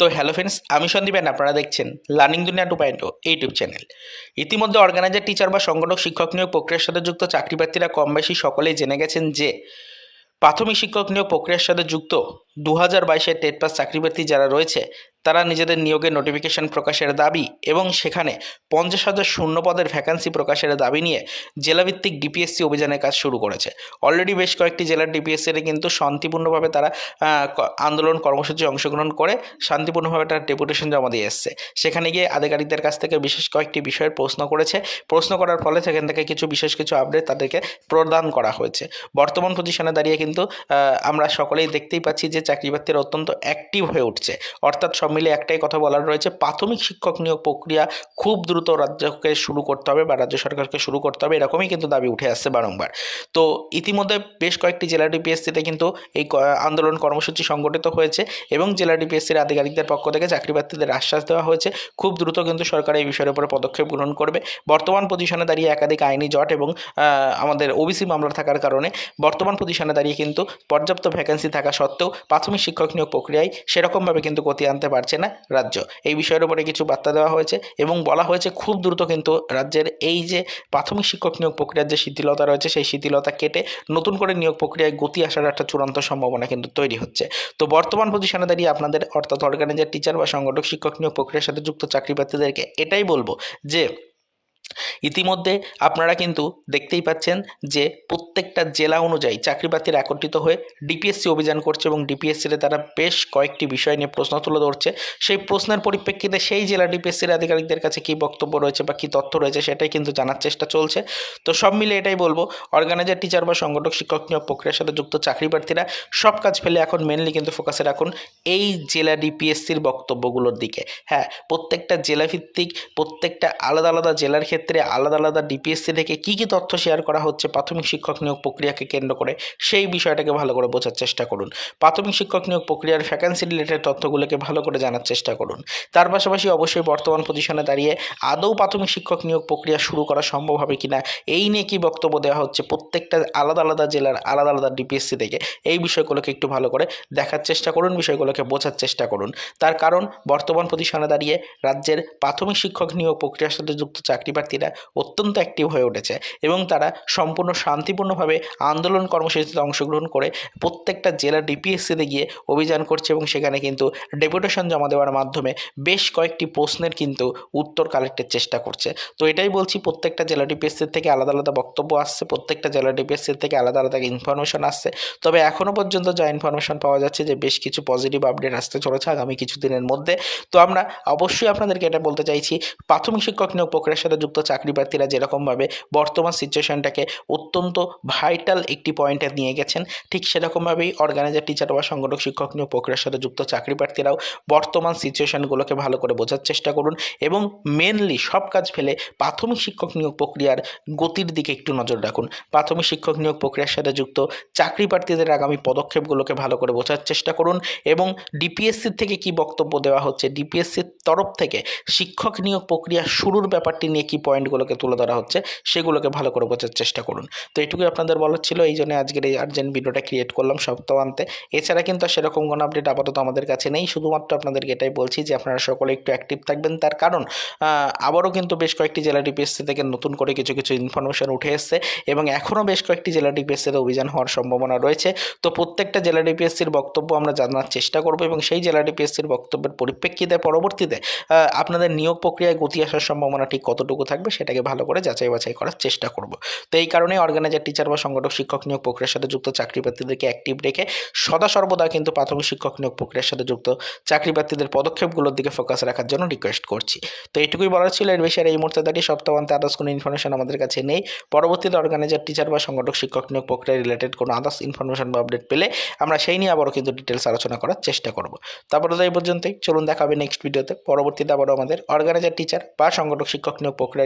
তো hello friends আমি সন্দীপেন আপনারা দেখছেন learning Duniya two point YouTube channel ইতিমধ্যে অর্গানাইজার টিচার বা সংগঠক, শিক্ষক নিয়োগ প্রক্রিয়ার সাথে যুক্ত চাকরি প্রার্থীরা কম বেশি সকলেই জেনে গেছেন যে, প্রাথমিক শিক্ষক নিয়োগ প্রক্রিয়ার সাথে যুক্ত দু হাজার বাইশের টেট পাস চাকরি প্রার্থী যারা রয়েছে, তারা নিজেদের নিয়োগের নোটিফিকেশন প্রকাশের দাবি এবং সেখানে পঞ্চাশ হাজার শূন্য পদের ভ্যাকান্সি প্রকাশের দাবি নিয়ে জেলাভিত্তিক ডিপিএসসি অভিযানের কাজ শুরু করেছে। অলরেডি বেশ কয়েকটি জেলার ডিপিএসসিতে কিন্তু শান্তিপূর্ণভাবে তারা আন্দোলন কর্মসূচি অংশগ্রহণ করে শান্তিপূর্ণভাবে তারা ডেপুটেশন জমা দিয়ে এসছে। সেখানে গিয়ে আধিকারিকদের কাছ থেকে বিশেষ কয়েকটি বিষয়ের প্রশ্ন করেছে। প্রশ্ন করার ফলে সেখান থেকে কিছু বিশেষ কিছু আপডেট তাদেরকে প্রদান করা হয়েছে। বর্তমান পজিশনে দাঁড়িয়ে কিন্তু আমরা সকলেই দেখতেই পাচ্ছি যে চাকরি প্রার্থীরা অত্যন্ত অ্যাক্টিভ হয়ে উঠছে। অর্থাৎ সব মিলে একটাই কথা বলার রয়েছে, প্রাথমিক শিক্ষক নিয়োগ প্রক্রিয়া খুব দ্রুত রাজ্যকে শুরু করতে হবে বা রাজ্য সরকারকে শুরু করতে হবে, এরকমই কিন্তু দাবি উঠে আসছে বারংবার। তো ইতিমধ্যে বেশ কয়েকটি জেলা ডিপিএসসিতে কিন্তু এই আন্দোলন কর্মসূচি সংগঠিত হয়েছে এবং জেলা ডিপিএসসির আধিকারিকদের পক্ষ থেকে চাকরি প্রার্থীদের আশ্বাস দেওয়া হয়েছে। খুব দ্রুত কিন্তু সরকার এই বিষয়ের উপরে পদক্ষেপ গ্রহণ করবে। বর্তমান পজিশনে দাঁড়িয়ে একাধিক আইনি জট এবং আমাদের ওবিসি মামলা থাকার কারণে বর্তমান পজিশনে দাঁড়িয়ে কিন্তু পর্যাপ্ত ভ্যাকেন্সি থাকা সত্ত্বেও প্রাথমিক শিক্ষক নিয়োগ প্রক্রিয়ায় সেরকমভাবে কিন্তু গতি আনতে পারছে না রাজ্য। এই বিষয়ের উপরে কিছু বার্তা দেওয়া হয়েছে এবং বলা হয়েছে খুব দ্রুত কিন্তু রাজ্যের এই যে প্রাথমিক শিক্ষক নিয়োগ প্রক্রিয়ার যে শিথিলতা রয়েছে, সেই শিথিলতা কেটে নতুন করে নিয়োগ প্রক্রিয়ায় গতি আসার একটা চূড়ান্ত সম্ভাবনা কিন্তু তৈরি হচ্ছে। তো বর্তমান পজিশনে দাঁড়িয়ে আপনাদের অর্থাৎ অর্গানাইজার টিচার বা সংগঠক শিক্ষক নিয়োগ প্রক্রিয়ার সাথে যুক্ত চাকরি প্রার্থীদেরকে এটাই বলব যে ইতিমধ্যে আপনারা কিন্তু দেখতেই পাচ্ছেন যে প্রত্যেকটা জেলা অনুযায়ী চাকরি প্রার্থীরা একত্রিত হয়ে ডিপিএসসি অভিযান করছে এবং ডিপিএসসিতে তারা বেশ কয়েকটি বিষয় নিয়ে প্রশ্ন তুলে ধরছে। সেই প্রশ্নের পরিপ্রেক্ষিতে সেই জেলা ডিপিএসসির আধিকারিকদের কাছে কী বক্তব্য রয়েছে বা কী তথ্য রয়েছে সেটাই কিন্তু জানার চেষ্টা চলছে। তো সব মিলে এটাই বলব অর্গানাইজার টিচার বা সংগঠক, শিক্ষক নিয়োগ প্রক্রিয়ার সাথে যুক্ত চাকরি প্রার্থীরা সব কাজ ফেলে এখন মেনলি কিন্তু ফোকাসে রাখুন এই জেলা ডিপিএসসির বক্তব্যগুলোর দিকে। হ্যাঁ প্রত্যেকটা জেলাভিত্তিক, প্রত্যেকটা আলাদা আলাদা জেলার ক্ষেত্রে আলাদা আলাদা ডিপিএসসি থেকে কী কী তথ্য শেয়ার করা হচ্ছে, প্রাথমিক শিক্ষক নিয়োগ প্রক্রিয়াকে কেন্দ্র করে সেই বিষয়টাকে ভালো করে বোঝার চেষ্টা করুন। প্রাথমিক শিক্ষক নিয়োগ প্রক্রিয়ার ভ্যাকান্সি রিলেটেড তথ্যগুলোকে ভালো করে জানার চেষ্টা করুন। তার পাশাপাশি অবশ্যই বর্তমান পজিশনে দাঁড়িয়ে আদৌ প্রাথমিক শিক্ষক নিয়োগ প্রক্রিয়া শুরু করা সম্ভব হবে কিনা, এই নিয়ে কী বক্তব্য দেওয়া হচ্ছে প্রত্যেকটা আলাদা আলাদা জেলার আলাদা আলাদা ডিপিএসসি থেকে, এই বিষয়গুলোকে একটু ভালো করে দেখার চেষ্টা করুন, বিষয়গুলোকে বোঝার চেষ্টা করুন। তার কারণ বর্তমান পজিশনে দাঁড়িয়ে রাজ্যের প্রাথমিক শিক্ষক নিয়োগ প্রক্রিয়ার সাথে যুক্ত চাকরি প্রার্থীরা অত্যন্ত অ্যাক্টিভ হয়ে উঠেছে এবং তারা সম্পূর্ণ শান্তিপূর্ণভাবে আন্দোলন কর্মসূচিতে অংশগ্রহণ করে প্রত্যেকটা জেলা ডিপিএসসিতে গিয়ে অভিযান করছে এবং সেখানে কিন্তু ডেপুটেশন জমা দেওয়ার মাধ্যমে বেশ কয়েকটি প্রশ্নের কিন্তু উত্তর কালেক্টের চেষ্টা করছে। তো এটাই বলছি, প্রত্যেকটা জেলা ডিপিএসসির থেকে আলাদা আলাদা বক্তব্য আসছে, প্রত্যেকটা জেলা ডিপিএসসির থেকে আলাদা আলাদা ইনফরমেশন আসছে। তবে এখনও পর্যন্ত যা ইনফরমেশন পাওয়া যাচ্ছে যে বেশ কিছু পজিটিভ আপডেট আসতে চলেছে আগামী কিছুদিনের মধ্যে। তো আমরা অবশ্যই আপনাদেরকে এটা বলতে চাইছি, প্রাথমিক শিক্ষক নিয়োগ প্রক্রিয়ার সাথে যুক্ত চাকরি প্রার্থীরা যেরকমভাবে বর্তমান সিচুয়েশনটাকে অত্যন্ত ভাইটাল একটি পয়েন্টে নিয়ে গেছেন, ঠিক সেরকমভাবেই অর্গানাইজার টিচার বা সংগঠক, শিক্ষক নিয়োগ প্রক্রিয়ার সাথে যুক্ত চাকরি প্রার্থীরাও বর্তমান সিচুয়েশনগুলোকে ভালো করে বোঝার চেষ্টা করুন এবং মেনলি সব কাজ ফেলে প্রাথমিক শিক্ষক নিয়োগ প্রক্রিয়ার গতির দিকে একটু নজর রাখুন। প্রাথমিক শিক্ষক নিয়োগ প্রক্রিয়ার সাথে যুক্ত চাকরি প্রার্থীদের আগামী পদক্ষেপগুলোকে ভালো করে বোঝার চেষ্টা করুন এবং ডিপিএসসির থেকে কি বক্তব্য দেওয়া হচ্ছে ডিপিএসসির তরফ থেকে শিক্ষক নিয়োগ প্রক্রিয়া শুরুর ব্যাপারটি নিয়ে কি পয়েন্টগুলোকে তুলে ধরা হচ্ছে, সেগুলোকে ভালো করে বোঝার চেষ্টা করুন। তো এটুকুই আপনাদের বলার ছিল, এই জন্য আজকের এই আর্জেন্ট ভিডিওটা ক্রিয়েট করলাম সপ্তাহান্তে এছাড়া কিন্তু সেরকম কোনো আপডেট আপাতত আমাদের কাছে নেই, শুধুমাত্র আপনাদেরকে এটাই বলছি যে আপনারা সকলে একটু অ্যাক্টিভ থাকবেন। তার কারণ আবারও কিন্তু বেশ কয়েকটি জেলা ডিপিএসসি থেকে নতুন করে কিছু কিছু ইনফরমেশন উঠে এসছে এবং এখনও বেশ কয়েকটি জেলা ডিপিএসসিতে অভিযান হওয়ার সম্ভাবনা রয়েছে। তো প্রত্যেকটা জেলা ডিপিএসসির বক্তব্য আমরা জানার চেষ্টা করব এবং সেই জেলা ডিপিএসসির বক্তব্যের পরিপ্রেক্ষিতে, পরবর্তীতে আপনাদের নিয়োগ প্রক্রিয়ায় গতি আসার সম্ভাবনা ঠিক কতটুকু থাকবে, সেটাকে ভালো করে যাচাই বাছাই করার চেষ্টা করব। তো এই কারণে অর্গানাইজার টিচার বা সংগঠক, শিক্ষক নিয়োগ প্রক্রিয়ার সাথে যুক্ত চাকরি প্রার্থীদেরকে অ্যাক্টিভ রেখে সদা সর্বদা কিন্তু প্রাথমিক শিক্ষক নিয়োগ প্রক্রিয়ার সাথে যুক্ত চাকরি প্রার্থীদের পদক্ষেপগুলোর দিকে ফোকাস রাখার জন্য রিকোয়েস্ট করছি। তো এইটুকুই বলার ছিল, এর বেশি আর এই মুহূর্তে দাঁড়িয়ে সপ্তাহান্তে আদার্স কোনো ইনফরমেশন আমাদের কাছে নেই। পরবর্তীতে অর্গানাইজার টিচার বা সংগঠক, শিক্ষক নিয়োগ প্রক্রিয়া রিলেটেড কোনো আদার্স ইনফরমেশন বা আপডেট পেলে আমরা সেই নিয়ে আবারও কিন্তু ডিটেলস আলোচনা করার চেষ্টা করব। তারপরে তো এই পর্যন্তই, চলুন দেখাবে নেক্সট ভিডিওতে পরবর্তীতে আবারও আমাদের অর্গানাইজার টিচার বা সংগঠক, শিক্ষক নিয়োগ প্রক্রিয়া